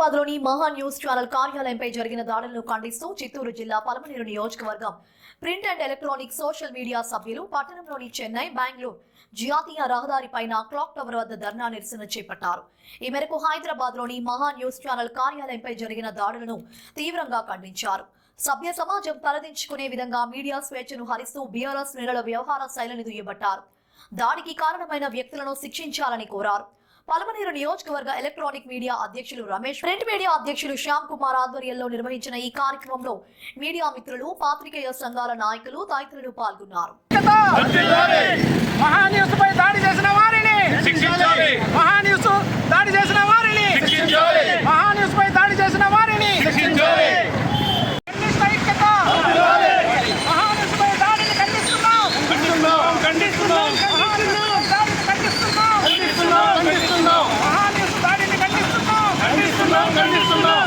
హైదరాబాద్లోని మహా news channel కార్యాలయంపై జరిగిన దాడులను ఖండిస్తూ చిత్తూరు జిల్లా పలమనేరు నియోజకవర్గం print and electronic social media సభ్యులు పట్టణంలోని చెన్నై బెంగళూరు జాతీయ రహదారి పైన క్లాక్ టవర్ వద్ద ధర్నా నిరసన చేపట్టారు. ఈ మేరకు హైదరాబాద్లోని మహా న్యూస్ ఛానల్ కార్యాలయంపై జరిగిన దాడులను తీవ్రంగా ఖండించారు. సభ్య సమాజం తలదించుకునే విధంగా మీడియా స్వేచ్ఛను హరిస్తూ బీఆర్ఎస్ నేరల వ్యవహార శైలిని దుయ్యబట్టారు. దాడికి కారణమైన వ్యక్తులను శిక్షించాలని కోరారు. పలమనేరు నియోజకవర్గ ఎలక్ట్రానిక్ మీడియా అధ్యక్షులు రమేష్ ప్రింట్ మీడియా అధ్యక్షులు శ్యామ్ కుమార్ ఆధ్వర్యంలో నిర్వహించిన ఈ కార్యక్రమంలో మీడియా మిత్రులు పాత్రికేయ సంఘాల నాయకులు తదితరులు పాల్గొన్నారు. దాడి చేసిన వారిని శిక్షించాలి మహాన్యూస్ దాడి చేసిన వారిని శిక్షించాలి మహాన్యూస్ పై దాడి చేసిన వారిని శిక్షించాలి ఖండిస్తా ఐక్యత. మహాన్యూస్ పై దాడిని ఖండిస్తున్నాం. ఖండిస్తున్నాం మహాన్యూస్ దాడిని ఖండిస్తున్నాం. ఖండిస్తున్నాం మహాన్యూస్ దాడిని ఖండిస్తున్నాం. ఖండిస్తున్నాం ఖండిస్తున్నాం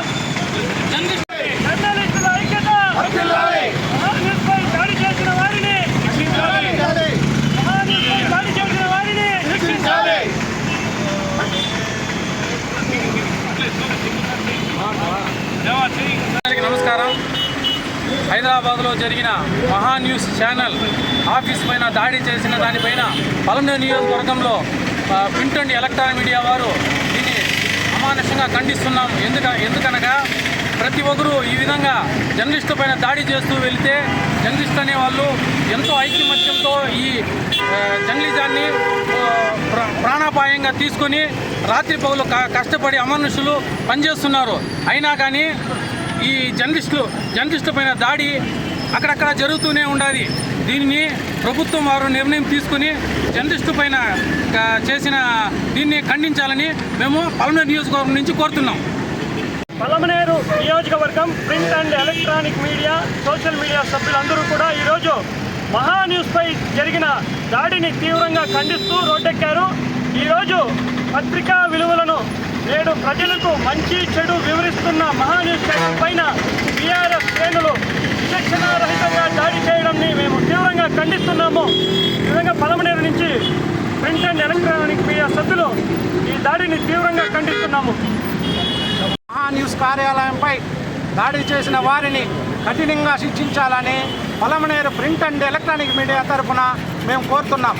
జర్నలిస్టుల ఐక్యత. వర్ధిల్లాలి. మహాన్యూస్ పై దాడి చేసిన వారిని శిక్షించాలి మహాన్యూస్ పై దాడి చేసిన వారిని శిక్షించాలి అందరికీ నమస్కారం హైదరాబాద్లో జరిగిన మహా న్యూస్ ఛానల్ ఆఫీస్ పైన దాడి చేసిన దానిపైన పలమనేరు నియోజకవర్గంలో ఆ, ప్రింట్ అండ్ ఎలక్ట్రానిక్ మీడియా వారు దీన్ని అమానుషంగా ఖండిస్తున్నాం ఎందుక ఎందుకనగా ప్రతి ఒక్కరూ ఈ విధంగా జర్నలిస్టుల పైన దాడి చేస్తూ వెళితే జర్నలిస్ట్ అనే వాళ్ళు ఎంతో ఐక్యమత్యంతో ఈ జర్నలిజాన్ని ప్రాణాపాయంగా తీసుకొని రాత్రి పగులు క- కష్టపడి అమనుషులు పనిచేస్తున్నారు. అయినా కానీ ఈ జర్నలిస్టులు జర్నలిస్టుల పైన దాడి అక్కడక్కడ జరుగుతూనే ఉండాలి. దీనిని ప్రభుత్వం వారు నిర్ణయం తీసుకుని జర్నలిస్టు పైన చేసిన దీన్ని ఖండించాలని మేము పలమనేరు నియోజకవర్గం నుంచి కోరుతున్నాం. పలమనేరు నియోజకవర్గం print and electronic media social media సభ్యులందరూ కూడా ఈరోజు మహా న్యూస్పై జరిగిన దాడిని తీవ్రంగా ఖండిస్తూ రోడ్డెక్కారు. ఈరోజు పత్రికా విలువలను నేడు ప్రజలకు మంచి చెడు వివరిస్తున్న మహా ఛానల్ పైన బీఆర్ఎస్ శ్రేణులు విచక్షణారహితంగా దాడి చేయడంని మేము తీవ్రంగా ఖండిస్తున్నాము. ఈ విధంగా పలమనేరు నుంచి ప్రింట్ అండ్ ఎలక్ట్రానిక్ మీడియా సభ్యులు ఈ దాడిని తీవ్రంగా ఖండిస్తున్నాము. మహాన్యూస్ కార్యాలయంపై దాడి చేసిన వారిని కఠినంగా శిక్షించాలని Palamaner print and electronic media తరఫున మేము కోరుతున్నాం.